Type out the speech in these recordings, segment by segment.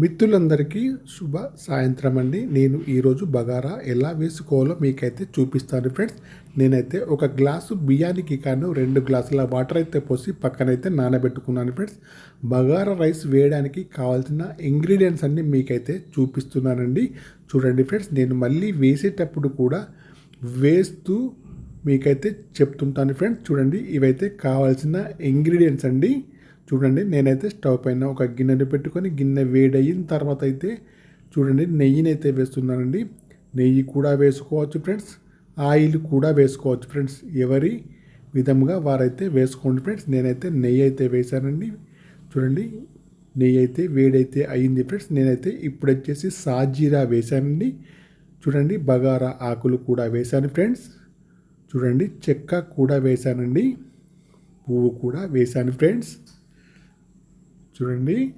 మిత్రులందరికీ శుభ సాయంత్రం అండి. నేను ఈరోజు బగారా ఎలా వేసుకోవాలో మీకైతే చూపిస్తాను ఫ్రెండ్స్. నేనైతే ఒక గ్లాసు బియ్యానికి కాను రెండు గ్లాసుల వాటర్ అయితే పోసి పక్కనైతే నానబెట్టుకున్నాను ఫ్రెండ్స్. బగారా రైస్ వేయడానికి కావాల్సిన ఇంగ్రీడియంట్స్ అన్నీ మీకైతే చూపిస్తున్నానండి. చూడండి ఫ్రెండ్స్ నేను మళ్ళీ వేసేటప్పుడు కూడా వేస్తూ మీకైతే చెప్తుంటాను ఫ్రెండ్స్. చూడండి ఇవైతే కావాల్సిన ఇంగ్రీడియంట్స్ అండి. చూడండి నేనైతే స్టవ్ పైన ఒక గిన్నెని పెట్టుకొని గిన్నె వేడయిన తర్వాత అయితే చూడండి నెయ్యిని అయితే వేస్తున్నానండి. నెయ్యి కూడా వేసుకోవచ్చు ఫ్రెండ్స్ ఆయిల్ కూడా వేసుకోవచ్చు ఫ్రెండ్స్. ఎవరి విధంగా వారైతే వేసుకోండి ఫ్రెండ్స్ నేనైతే నెయ్యి అయితే వేశానండి. చూడండి నెయ్యి అయితే వేడైతే అయింది ఫ్రెండ్స్. నేనైతే ఇప్పుడు వచ్చేసి సాజీరా వేశానండి. చూడండి బగారా ఆకులు కూడా వేశాను ఫ్రెండ్స్. చూడండి చెక్క కూడా వేశానండి. పువ్వు కూడా వేశాను ఫ్రెండ్స్. చూడండి.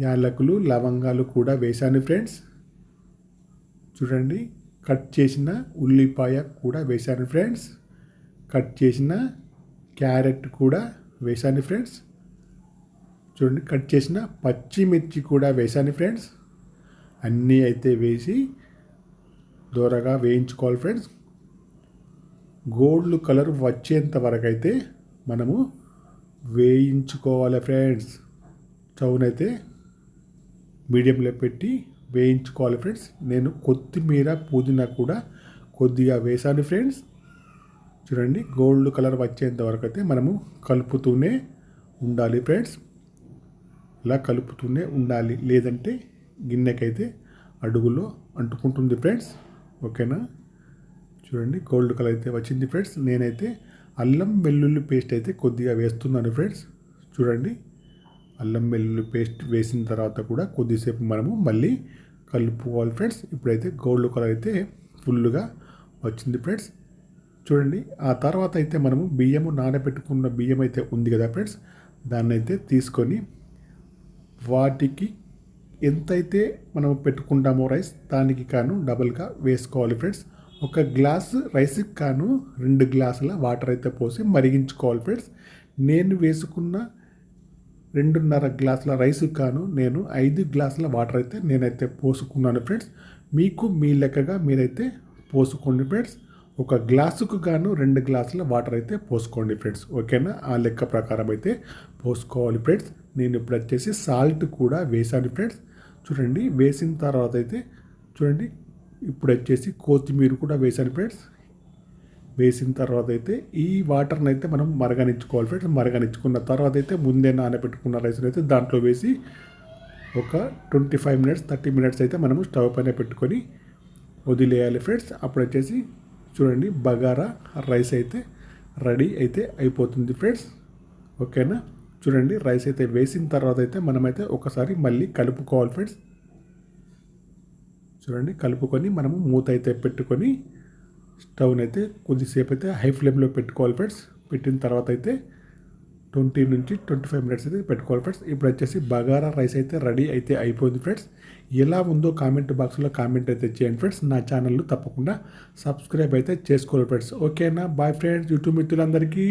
యాలకులు లవంగాలు కూడా వేశాను ఫ్రెండ్స్. చూడండి కట్ చేసిన ఉల్లిపాయ కూడా వేశాను ఫ్రెండ్స్. కట్ చేసిన క్యారెట్ కూడా వేశాను ఫ్రెండ్స్. చూడండి కట్ చేసిన పచ్చిమిర్చి కూడా వేశాను ఫ్రెండ్స్. అన్నీ అయితే వేసి దూరగా వేయించుకోవాలి ఫ్రెండ్స్. గోల్డ్ కలర్ వచ్చేంత వరకు అయితే మనము వేయించుకోవాలి ఫ్రెండ్స్. స్టవ్నైతే మీడియంలో పెట్టి వేయించుకోవాలి ఫ్రెండ్స్. నేను కొత్తిమీర పుదీనా కూడా కొద్దిగా వేసాను ఫ్రెండ్స్. చూడండి గోల్డ్ కలర్ వచ్చేంత వరకు అయితే మనము కలుపుతూనే ఉండాలి ఫ్రెండ్స్. ఇలా కలుపుతూనే ఉండాలి. లేదంటే గిన్నెకైతే అడుగులో అంటుకుంటుంది ఫ్రెండ్స్. ఓకేనా? చూడండి గోల్డ్ కలర్ అయితే వచ్చింది ఫ్రెండ్స్. నేనైతే అల్లం వెల్లుల్లి పేస్ట్ అయితే కొద్దిగా వేస్తున్నాను ఫ్రెండ్స్. చూడండి. అల్లం వెల్లుల్లి పేస్ట్ వేసిన తర్వాత కూడా కొద్దిసేపు మనము మళ్ళీ కలుపుకోవాలి ఫ్రెండ్స్. ఇప్పుడైతే గోల్డ్ కలర్ అయితే ఫుల్గా వచ్చింది ఫ్రెండ్స్. చూడండి. ఆ తర్వాత అయితే మనము బియ్యము నానబెట్టుకున్న బియ్యం అయితే ఉంది కదా ఫ్రెండ్స్. దాన్ని అయితే తీసుకొని వాటికి ఎంతైతే మనం పెట్టుకుంటామో రైస్ దానికి కాను డబుల్గా వేసుకోవాలి ఫ్రెండ్స్. ఒక గ్లాస్ రైస్కి కాను రెండు గ్లాసుల వాటర్ అయితే పోసి మరిగించుకోవాలి ఫ్రెండ్స్. నేను వేసుకున్న రెండున్నర గ్లాసుల రైస్ కాను నేను ఐదు గ్లాసుల వాటర్ అయితే నేనైతే పోసుకున్నాను ఫ్రెండ్స్. మీకు మీ లెక్కగా మీరైతే పోసుకోండి ఫ్రెండ్స్. ఒక గ్లాసుకు గాను రెండు గ్లాసుల వాటర్ అయితే పోసుకోండి ఫ్రెండ్స్. ఓకేనా? ఆ లెక్క ప్రకారం అయితే పోసుకోవాలి ఫ్రెండ్స్. నేను ఇప్పుడు వచ్చేసి సాల్ట్ కూడా వేసాను ఫ్రెండ్స్. చూడండి వేసిన తర్వాత అయితే చూడండి ఇప్పుడు వచ్చేసి కొత్తిమీర కూడా వేసాను ఫ్రెండ్స్. వేసిన తర్వాత అయితే ఈ వాటర్ని అయితే మనం మరగనిచ్చుకోవాలి ఫ్రెండ్స్. మరగనిచ్చుకున్న తర్వాత అయితే ముందే నానబెట్టుకున్న రైస్ని అయితే దాంట్లో వేసి ఒక twenty five minutes thirty minutes అయితే మనము స్టవ్ పైన పెట్టుకొని వదిలేయాలి ఫ్రెండ్స్. అప్పుడు వచ్చేసి చూడండి బగారా రైస్ అయితే రెడీ అయితే అయిపోతుంది ఫ్రెండ్స్. ఓకేనా? చూడండి రైస్ అయితే వేసిన తర్వాత అయితే మనమైతే ఒకసారి మళ్ళీ కలుపుకోవాలి ఫ్రెండ్స్. చూడండి కలుపుకొని మనము మూత అయితే పెట్టుకొని స్టవ్ని అయితే కొద్దిసేపు అయితే హై ఫ్లేమ్లో పెట్టుకోవాలి ఫ్రెండ్స్. పెట్టిన తర్వాత అయితే ట్వంటీ నుంచి ట్వంటీ ఫైవ్ మినిట్స్ అయితే పెట్టుకోవాలి ఫ్రెండ్స్. ఇప్పుడు వచ్చేసి బగారా రైస్ అయితే రెడీ అయితే అయిపోయింది ఫ్రెండ్స్. ఎలా ఉందో కామెంట్ బాక్స్లో కామెంట్ అయితే చేయండి ఫ్రెండ్స్. నా ఛానల్ తప్పకుండా సబ్స్క్రైబ్ అయితే చేసుకోవాలి ఫ్రెండ్స్. ఓకేనా? Bye friends. యూట్యూబ్ మిత్రులందరికీ.